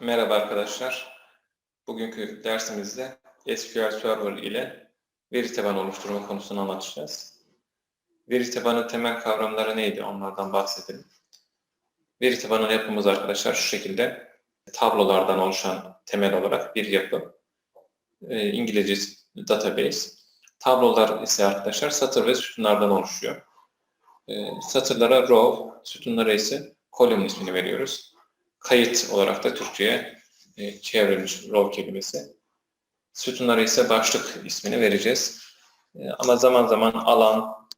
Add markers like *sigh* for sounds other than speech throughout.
Merhaba arkadaşlar. Bugünkü dersimizde SQL Server ile veri tabanı oluşturma konusunu anlatacağız. Veri tabanı temel kavramları neydi? Onlardan bahsedelim. Veri tabanı yapımız arkadaşlar şu şekilde tablolardan oluşan temel olarak bir yapı. Ee, İngilizce database. Tablolar ise arkadaşlar satır ve sütunlardan oluşuyor. Ee, satırlara row, sütunlara ise column ismini veriyoruz kayıt olarak da Türkçe'ye e, çevrilmiş row kelimesi. Sütunlara ise başlık ismini vereceğiz. E, ama zaman zaman alan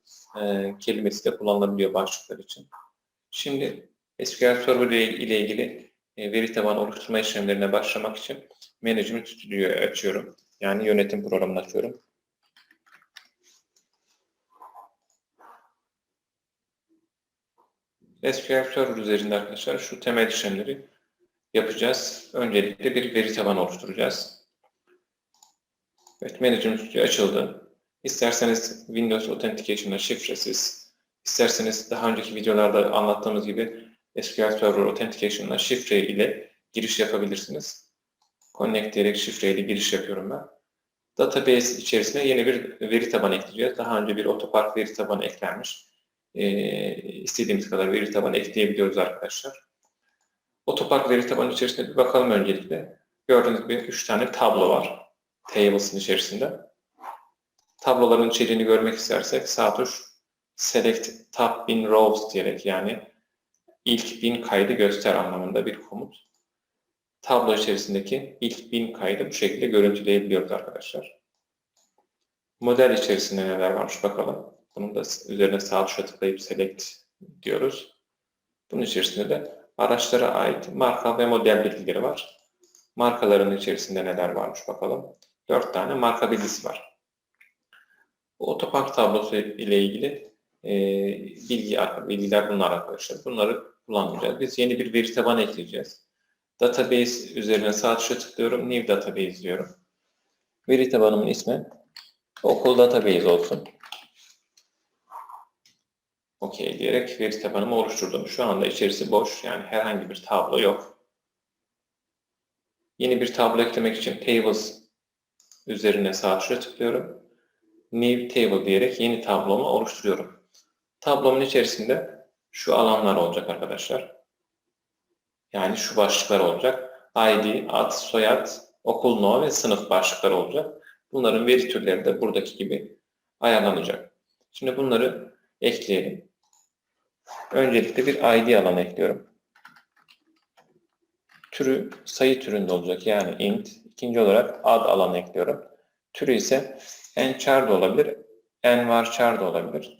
e, kelimesi de kullanılabiliyor başlıklar için. Şimdi SQL Server ile ilgili e, veri tabanı oluşturma işlemlerine başlamak için Management Studio'yu açıyorum. Yani yönetim programını açıyorum. SQL Server üzerinde arkadaşlar şu temel işlemleri yapacağız. Öncelikle bir veri tabanı oluşturacağız. Evet, Management Studio açıldı. İsterseniz Windows Authentication'da şifresiz, isterseniz daha önceki videolarda anlattığımız gibi SQL Server Authentication'da şifre ile giriş yapabilirsiniz. Connect diyerek şifreyle giriş yapıyorum ben. Database içerisine yeni bir veri tabanı ekleyeceğiz. Daha önce bir otopark veri tabanı eklenmiş. Ee, istediğimiz kadar veri tabanı ekleyebiliyoruz arkadaşlar. Otopark veri tabanı içerisinde bir bakalım öncelikle. Gördüğünüz gibi 3 tane tablo var. Tables'ın içerisinde. Tabloların içeriğini görmek istersek sağ tuş Select Top Bin Rows diyerek yani ilk bin kaydı göster anlamında bir komut. Tablo içerisindeki ilk bin kaydı bu şekilde görüntüleyebiliyoruz arkadaşlar. Model içerisinde neler varmış bakalım. Bunun da üzerine sağ tuşa tıklayıp Select diyoruz. Bunun içerisinde de araçlara ait marka ve model bilgileri var. Markaların içerisinde neler varmış bakalım. Dört tane marka bilgisi var. Otopark tablosu ile ilgili e, bilgi, bilgiler bunlar arkadaşlar. Bunları kullanacağız. Biz yeni bir veri tabanı ekleyeceğiz. Database üzerine sağ tuşa tıklıyorum. New Database diyorum. Veri tabanımın ismi okul database olsun. OK diyerek veri tabanımı oluşturdum. Şu anda içerisi boş. Yani herhangi bir tablo yok. Yeni bir tablo eklemek için Tables üzerine sağ tuşa tıklıyorum. New Table diyerek yeni tablomu oluşturuyorum. Tablomun içerisinde şu alanlar olacak arkadaşlar. Yani şu başlıklar olacak. ID, ad, soyad, okul no ve sınıf başlıkları olacak. Bunların veri türleri de buradaki gibi ayarlanacak. Şimdi bunları ekleyelim. Öncelikle bir ID alanı ekliyorum. Türü sayı türünde olacak yani int. İkinci olarak ad alanı ekliyorum. Türü ise enchar da olabilir, envarchar da olabilir.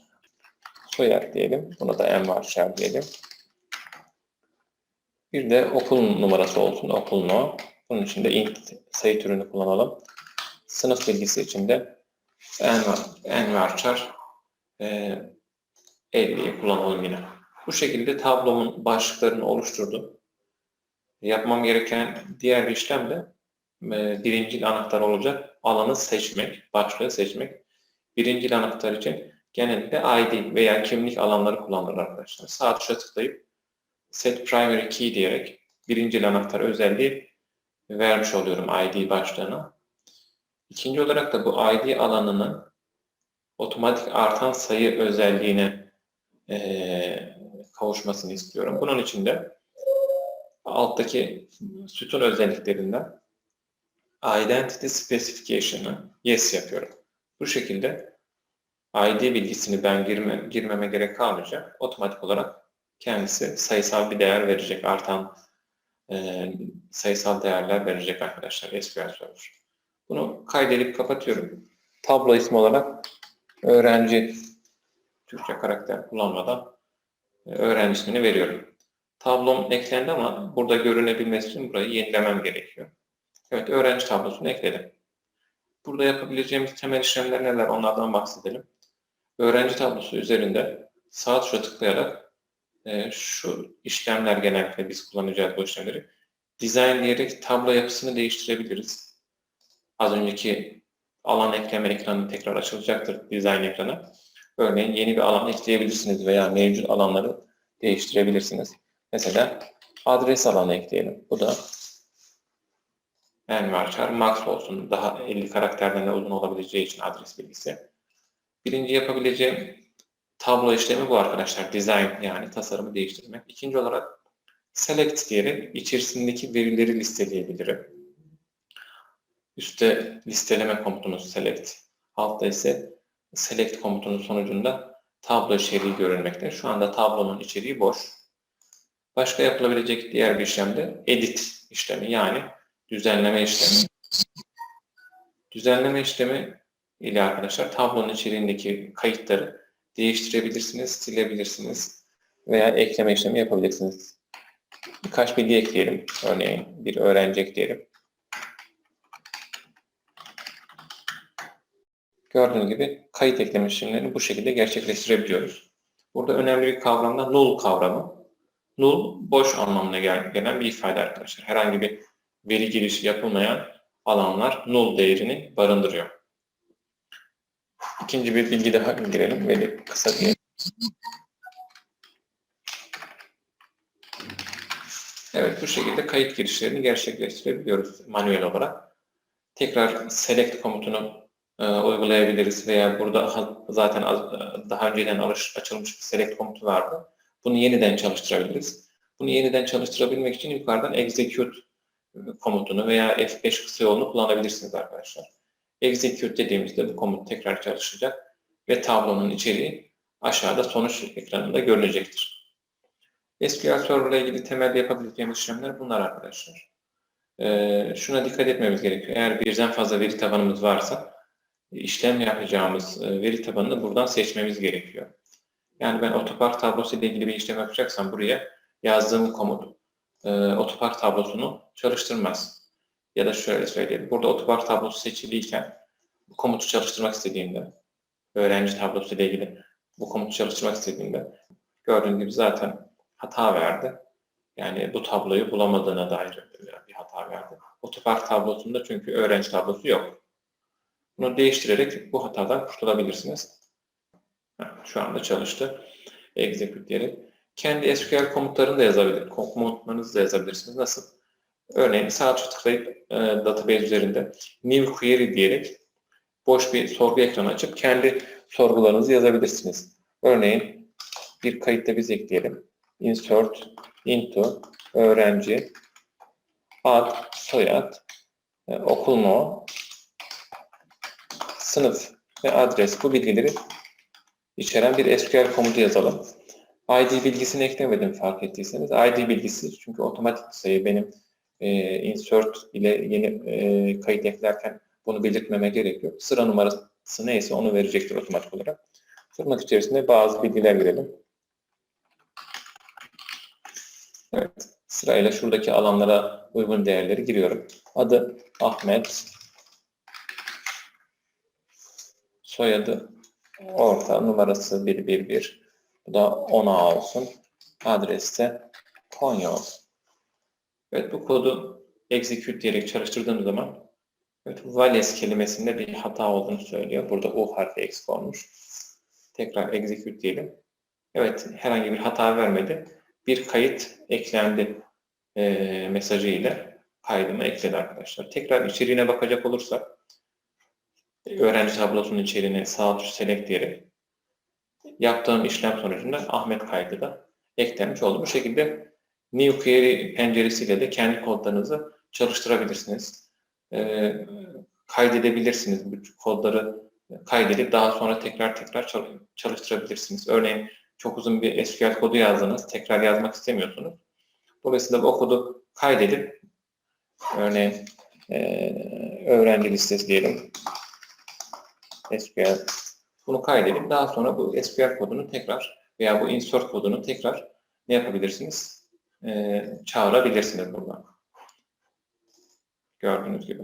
Soyad diyelim. Buna da envarchar diyelim. Bir de okul numarası olsun. Okul no. Bunun için de int sayı türünü kullanalım. Sınıf bilgisi için de envarchar e, 50'yi kullanalım yine. Bu şekilde tablomun başlıklarını oluşturdum. Yapmam gereken diğer bir işlem de e, birinci anahtar olacak. Alanı seçmek, başlığı seçmek. Birinci anahtar için genellikle ID veya kimlik alanları kullanılır arkadaşlar. Sağ tuşa tıklayıp Set Primary Key diyerek birinci anahtar özelliği vermiş oluyorum ID başlığına. İkinci olarak da bu ID alanının otomatik artan sayı özelliğine e, kavuşmasını istiyorum. Bunun için de alttaki sütun özelliklerinden Identity Specification'ı Yes yapıyorum. Bu şekilde ID bilgisini ben girme, girmeme gerek kalmayacak. Otomatik olarak kendisi sayısal bir değer verecek. Artan e, sayısal değerler verecek arkadaşlar SQL Server. Bunu kaydedip kapatıyorum. Tablo ismi olarak öğrenci Türkçe karakter kullanmadan e, öğrenci ismini veriyorum. Tablom eklendi ama burada görünebilmesi için burayı yenilemem gerekiyor. Evet, öğrenci tablosunu ekledim. Burada yapabileceğimiz temel işlemler neler onlardan bahsedelim. Öğrenci tablosu üzerinde sağ tuşa tıklayarak e, şu işlemler genellikle biz kullanacağız bu işlemleri. Design diyerek tablo yapısını değiştirebiliriz. Az önceki alan ekleme ekranı tekrar açılacaktır design ekranı. Örneğin yeni bir alan ekleyebilirsiniz veya mevcut alanları değiştirebilirsiniz. Mesela adres alanı ekleyelim. Bu da envarchar max olsun. Daha 50 karakterden de uzun olabileceği için adres bilgisi. Birinci yapabileceğim tablo işlemi bu arkadaşlar. Design yani tasarımı değiştirmek. İkinci olarak select diyerek içerisindeki verileri listeleyebilirim. Üste listeleme komutumuz select. Altta ise select komutunun sonucunda tablo içeriği görülmekte. Şu anda tablonun içeriği boş. Başka yapılabilecek diğer bir işlem de edit işlemi yani düzenleme işlemi. Düzenleme işlemi ile arkadaşlar tablonun içeriğindeki kayıtları değiştirebilirsiniz, silebilirsiniz veya ekleme işlemi yapabilirsiniz. Birkaç bilgi ekleyelim. Örneğin bir öğrenci ekleyelim. Gördüğünüz gibi kayıt ekleme işlemlerini bu şekilde gerçekleştirebiliyoruz. Burada önemli bir kavram da null kavramı. Null boş anlamına gel- gelen bir ifade arkadaşlar. Herhangi bir veri girişi yapılmayan alanlar null değerini barındırıyor. İkinci bir bilgi daha girelim ve kısa diye. Evet bu şekilde kayıt girişlerini gerçekleştirebiliyoruz manuel olarak. Tekrar select komutunu uygulayabiliriz veya burada zaten e, daha önceden açılmış bir select komutu vardı. Bunu yeniden çalıştırabiliriz. Bunu yeniden çalıştırabilmek için yukarıdan execute komutunu veya F5 kısa yolunu kullanabilirsiniz arkadaşlar. Execute dediğimizde bu komut tekrar çalışacak ve tablonun içeriği aşağıda sonuç ekranında görünecektir. SQL Server ile ilgili temelde yapabileceğimiz işlemler bunlar arkadaşlar. Ee, şuna dikkat etmemiz gerekiyor. Eğer birden fazla veri tabanımız varsa işlem yapacağımız e, veri tabanını buradan seçmemiz gerekiyor. Yani ben otopark tablosu ile ilgili bir işlem yapacaksam buraya yazdığım komut e, otopark tablosunu çalıştırmaz. Ya da şöyle söyleyelim. Burada otopark tablosu seçiliyken bu komutu çalıştırmak istediğimde öğrenci tablosu ile ilgili bu komutu çalıştırmak istediğimde gördüğünüz gibi zaten hata verdi. Yani bu tabloyu bulamadığına dair bir hata verdi. Otopark tablosunda çünkü öğrenci tablosu yok. Bunu değiştirerek bu hatadan kurtulabilirsiniz. Şu anda çalıştı. Execute diyerek. Kendi SQL komutlarını da yazabilir, komutlarınızı da yazabilirsiniz. Nasıl? Örneğin sağ tıklayıp e, database üzerinde new query diyerek boş bir sorgu ekranı açıp kendi sorgularınızı yazabilirsiniz. Örneğin bir kayıtta biz ekleyelim. Insert into öğrenci ad, soyad, e, okul no, sınıf ve adres bu bilgileri içeren bir SQL komutu yazalım. ID bilgisini eklemedim fark ettiyseniz. ID bilgisi çünkü otomatik sayı benim e, insert ile yeni e, kayıt eklerken bunu belirtmeme gerek yok. Sıra numarası neyse onu verecektir otomatik olarak. Tırnak içerisinde bazı bilgiler girelim. Evet, sırayla şuradaki alanlara uygun değerleri giriyorum. Adı Ahmet, soyadı orta, numarası 111, bu da 10A olsun. Adreste Konya olsun. Evet bu kodu execute diyerek çalıştırdığım zaman evet, vales kelimesinde bir hata olduğunu söylüyor. Burada U harfi eksik olmuş. Tekrar execute diyelim. Evet herhangi bir hata vermedi. Bir kayıt eklendi e, mesajı ile kaydımı ekledi arkadaşlar. Tekrar içeriğine bakacak olursak öğrenci tablosunun içeriğine sağ tuş select diyerek yaptığım işlem sonucunda Ahmet kaydı da eklenmiş oldu. Bu şekilde New Query penceresiyle de kendi kodlarınızı çalıştırabilirsiniz. Ee, kaydedebilirsiniz. Bu kodları kaydedip daha sonra tekrar tekrar çalıştırabilirsiniz. Örneğin çok uzun bir SQL kodu yazdınız, tekrar yazmak istemiyorsunuz. Dolayısıyla o kodu kaydedip örneğin e, öğrenci listesi diyelim SQL bunu kaydedip daha sonra bu SQL kodunu tekrar veya bu insert kodunu tekrar ne yapabilirsiniz? Ee, çağırabilirsiniz buradan. Gördüğünüz gibi.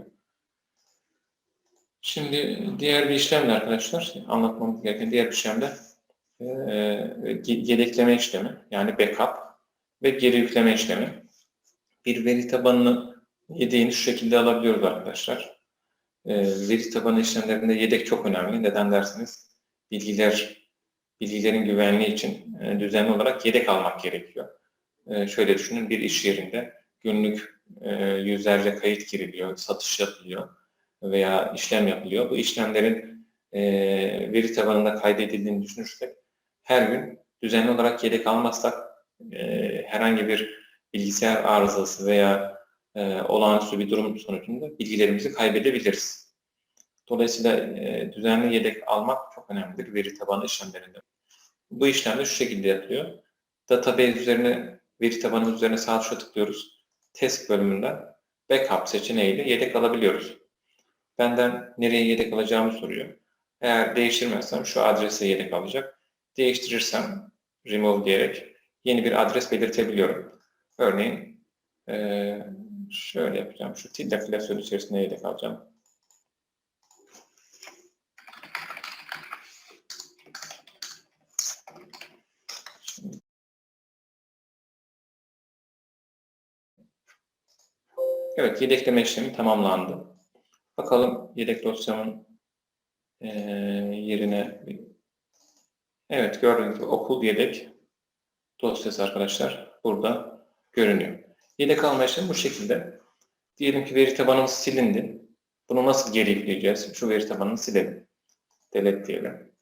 Şimdi diğer bir işlemle arkadaşlar anlatmamız gereken diğer bir işlemde e, yedekleme işlemi yani backup ve geri yükleme işlemi. Bir veri tabanını yedeğini şu şekilde alabiliyoruz arkadaşlar. E, veri tabanı işlemlerinde yedek çok önemli. Neden dersiniz? bilgiler bilgilerin güvenliği için e, düzenli olarak yedek almak gerekiyor. E, şöyle düşünün bir iş yerinde günlük e, yüzlerce kayıt giriliyor, satış yapılıyor veya işlem yapılıyor. Bu işlemlerin e, veri tabanında kaydedildiğini düşünürsek her gün düzenli olarak yedek almazsak herhangi bir bilgisayar arızası veya e, olağanüstü bir durum sonucunda bilgilerimizi kaybedebiliriz. Dolayısıyla e, düzenli yedek almak çok önemlidir veri tabanı işlemlerinde. Bu işlem de şu şekilde yapılıyor. Database üzerine, veri tabanı üzerine sağ tuşa tıklıyoruz. Test bölümünden backup seçeneğiyle yedek alabiliyoruz. Benden nereye yedek alacağımı soruyor. Eğer değiştirmezsem şu adrese yedek alacak. Değiştirirsem remove diyerek yeni bir adres belirtebiliyorum. Örneğin eee, şöyle yapacağım. Şu tilde klasörü içerisinde yedek alacağım. Evet, yedekleme işlemi tamamlandı. Bakalım yedek dosyamın eee, yerine. Evet, gördüğünüz gibi okul yedek dosyası arkadaşlar burada görünüyor. Yedek alma işlemi bu şekilde. Diyelim ki veri tabanımız silindi. Bunu nasıl geri yükleyeceğiz? Şu veri tabanını silelim. Delete diyelim.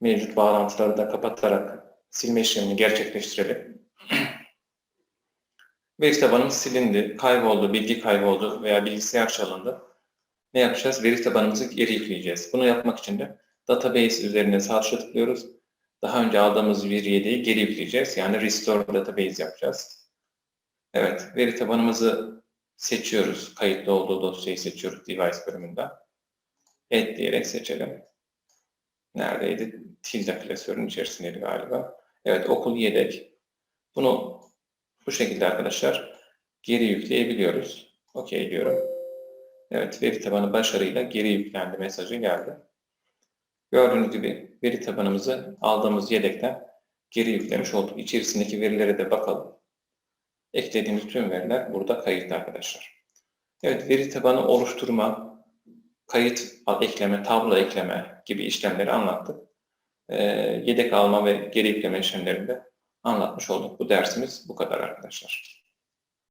Mevcut bağlantıları da kapatarak silme işlemini gerçekleştirelim. *clears throat* Veri tabanımız silindi, kayboldu, bilgi kayboldu veya bilgisayar çalındı. Ne yapacağız? Veri tabanımızı geri yükleyeceğiz. Bunu yapmak için de database üzerine sağ tıklıyoruz. Daha önce aldığımız bir yedeği geri yükleyeceğiz. Yani restore database yapacağız. Evet, veri tabanımızı seçiyoruz. Kayıtlı olduğu dosyayı seçiyoruz device bölümünden. Add diyerek seçelim. Neredeydi? Tilde klasörün içerisindeydi galiba. Evet, okul yedek. Bunu bu şekilde arkadaşlar geri yükleyebiliyoruz. OK diyorum. Evet, veri tabanı başarıyla geri yüklendi mesajı geldi. Gördüğünüz gibi veri tabanımızı aldığımız yedekten geri yüklemiş olduk. İçerisindeki verilere de bakalım. Eklediğimiz tüm veriler burada kayıtlı arkadaşlar. Evet, veri tabanı oluşturma, kayıt ekleme, tablo ekleme gibi işlemleri anlattık. Ee, yedek alma ve geri yükleme işlemlerinde anlatmış olduk. Bu dersimiz bu kadar arkadaşlar.